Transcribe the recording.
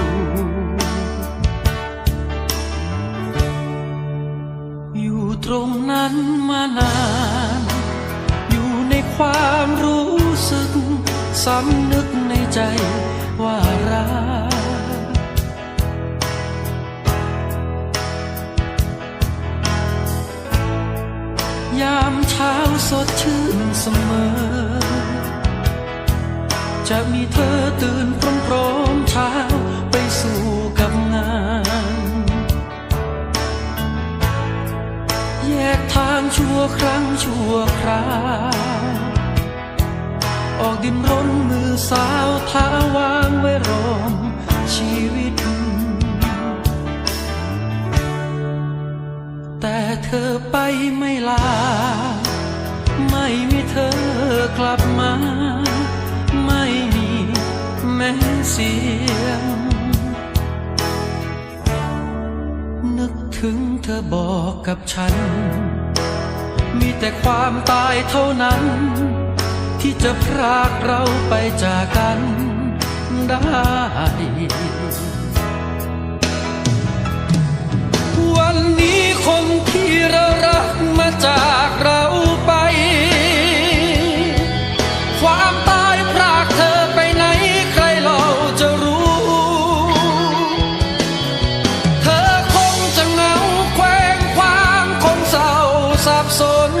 ู่ ความรู้สึกสำนึกในใจว่ารักยามเช้าสดชื่นเสมอ จะมีเธอตื่นพร้อมๆเช้าไปสู่กับงาน แยกทางชั่วครั้งชั่วคราว ออกดินรนมือสาวเท้าวางไว้รอมชีวิต แต่เธอไปไม่ลา ไม่มีเธอกลับมา ไม่มีแม้เสียง นึกถึงเธอบอกกับฉัน มีแต่ความตายเท่านั้น ที่จะพรากเราไปจากกันได้ วันนี้คนที่เรารักมาจากเราไป ความตายพรากเธอไปไหนใครเราจะรู้ เธอคงจะเหงาแคว้งคว้างคงเศร้าสับสน